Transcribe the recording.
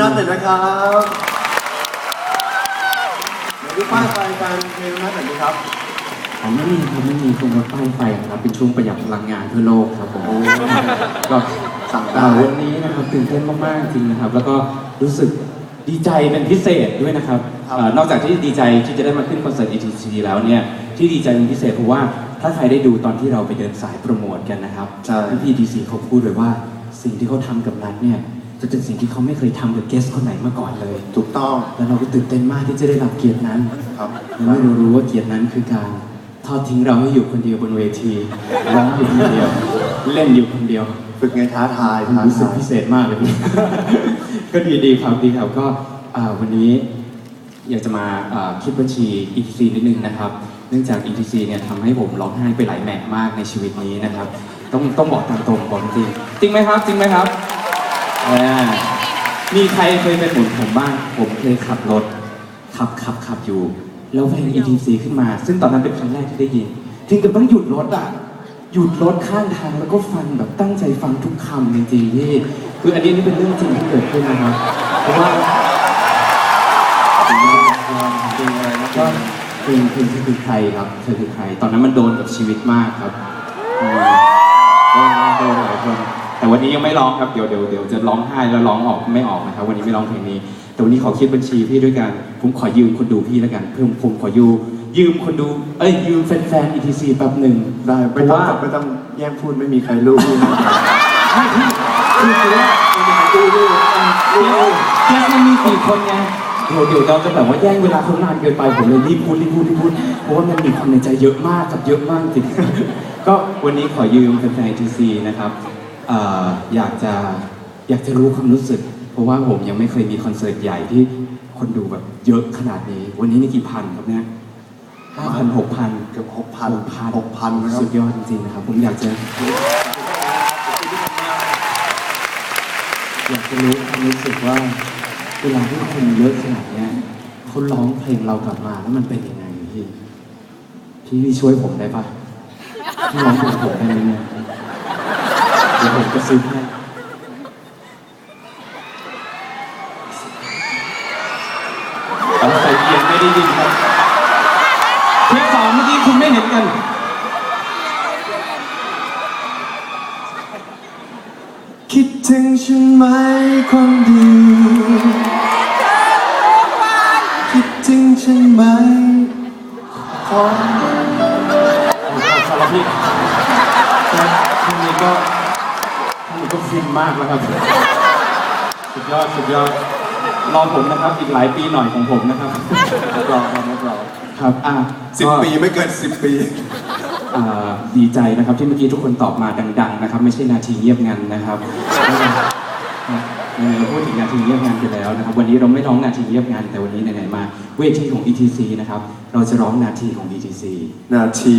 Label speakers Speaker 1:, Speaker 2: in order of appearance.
Speaker 1: นัทหน่อยนะครับไหนดูป้ายไฟแฟนเพลงโดนัทหน่อยดีครับ
Speaker 2: ผมไม่มีครับไม่มีตรงรถป้ายไฟครับเป็นช่วงประหยัดพลังงานเพื่อโลกครับผม
Speaker 1: โอ้
Speaker 2: ก็
Speaker 1: สั่ง
Speaker 2: อ่า
Speaker 1: ได้
Speaker 2: วันนี้นะครับตื่นเต้นมากๆจริงนะครับ แล้วก็รู้สึกดีใจเป็นพิเศษด้วยนะครับอ่านอกจากที่ดีใจที่จะได้มาขึ้นคอนเสิร์ต ETC แล้วเนี่ยที่ดีใจเป็นพิเศษเพราะว่าถ้าใครได้ดูตอนที่เราไปเดินสายโปรโมทกันนะครับ
Speaker 1: ใช่
Speaker 2: พี่ ETC เขาพูดเลยว่าสิ่งที่เขาทำกับนัทเนี่ย จะเป็นสิ่งที่เขาไม่เคยทำกับเกสคนไหนมาก่อนเลย
Speaker 1: ถูกต้อง
Speaker 2: แล้วเราก็ตื่นเต้นมากที่จะได้รับเกียรตินั้น
Speaker 1: ครับ
Speaker 2: และไม่รู้รู้ว่าเกียรตินั้นคือการทอดทิ้งเราให้อยู่คนเดียวบนเวทีร้องอยู่คนเดียว เล่นอยู่คนเดียว
Speaker 1: ฝึกไงท้าทายท้า
Speaker 2: รู้สึก
Speaker 1: ทาย
Speaker 2: พิเศษมากเลยพี่ ก็ดีดีครับดีครับก็อ่าวันนี้อยากจะมาอ่าคิดบัญชี ETC นิดนึงนะครับ เนื่องจาก ETC เนี่ยทำให้ผมร้องไห้ไปหลายแมตช์มากในชีวิตนี้นะครับ ต้องต้องบอกตามตรงบอกจริงจริงไหมครับ จริงไหมครับ อ่ามีใครเคยเป็นหมุนผมบ้าง ผมเคยขับรถ ขับขับขับอยู่ แล้วเพลง ETC ขึ้นมา ซึ่งตอนนั้นเป็นครั้งแรกที่ได้ยินถึงกับต้องหยุดรถอะ หยุดรถข้างทางแล้วก็ฟังแบบตั้งใจฟังทุกคำจริงๆพี่ คืออันนี้นี่เป็นเรื่องจริงที่เกิดขึ้นนะครับ เพราะว่าจริงอะไรนะก็เพลงเพลงคือใครครับเธอคือใคร ตอนนั้นมันโดนกับชีวิตมากครับโดนโดนหลายคน แต่วันนี้ยังไม่ร้องครับเดี๋ยวเดี๋ยวเดี๋ยวจะร้องไห้แล้วร้องออกไม่ออกนะครับ วันนี้ไม่ร้องเพลงนี้ แต่วันนี้ขอคิดบัญชีพี่ด้วยกันผมขอยืมคนดูพี่แล้วกันเพิ่มผมขอยืมยืมคนดูเอ้ยยืมแฟนๆ ETC แป๊บหนึ่ง
Speaker 1: ได้
Speaker 2: เพ
Speaker 1: ไม่
Speaker 2: ราะ
Speaker 1: ต้อง
Speaker 2: ว่า
Speaker 1: ไม่ต้องแย่งพูดไม่มีใครรู้พี่นะ
Speaker 2: ไม่พี่คือคือว่า
Speaker 1: ดูดู
Speaker 2: เดี๋ยวแค่มันมีสี่คนไงเดี๋ยวเดี๋ยวเราจะแบบว่าแย่งเวลาเขานานเกินไปผมเลยรีบพูดรีบพูดรีบพูดเพราะว่ามันมีความในใจเยอะมากกับเยอะมากจริงก็วันนี้ขอยืมแฟนๆ ETC นะครับ เอ่ออยากจะอยากจะรู้ความรู้สึก เพราะว่าผมยังไม่เคยมีคอนเสิร์ตใหญ่ที่คนดูแบบเยอะขนาดนี้ วันนี้นี่กี่พันครับเนี่ยห้าพันหกพัน
Speaker 1: เกือบหกพัน
Speaker 2: หกพัน
Speaker 1: หกพันนะครับ
Speaker 2: สุดยอดจริงๆนะครับ ผมอยากจะอยากจะรู้ความรู้สึกว่าเวลาที่คนเยอะขนาดเนี้ยเขาร้องเพลงเรากลับมาแล้วมันเป็นยังไงพี่พี่พี่ช่วยผมได้ปะพี่ร้องเพลงผมได้ไหมเนี่ย เดี๋ยวผมจะซื้อให้เอาใส่เอียงไม่ได้ยินครับเทปสองเมื่อกี้คุณไม่เห็นกัน
Speaker 1: คิดถึงฉันไหมคนดีคิดถึงฉันไหมคน
Speaker 2: สารพิษท่านนี้ก็ ท่านนี้ก็ฟินมากแล้วครับ สุดยอด สุดยอด รอผมนะครับ อีกหลายปีหน่อยของผมนะครับ
Speaker 1: รับรองครับรับรอง
Speaker 2: ครับ อะ
Speaker 1: สิบ
Speaker 2: ก็
Speaker 1: ปีไม่เกินสิบปี
Speaker 2: อ่าดีใจนะครับที่เมื่อกี้ทุกคนตอบมาดัง ๆ นะครับ ไม่ใช่นาทีเงียบงันนะครับ เออเราพูดถึงนาทีเงียบงันไปแล้วนะครับ วันนี้เราไม่ร้องนาทีเงียบงันแต่วันนี้ไหนๆมาเวทีของ ETC นะครับ เราจะร้องนาทีของ ETC
Speaker 1: นาที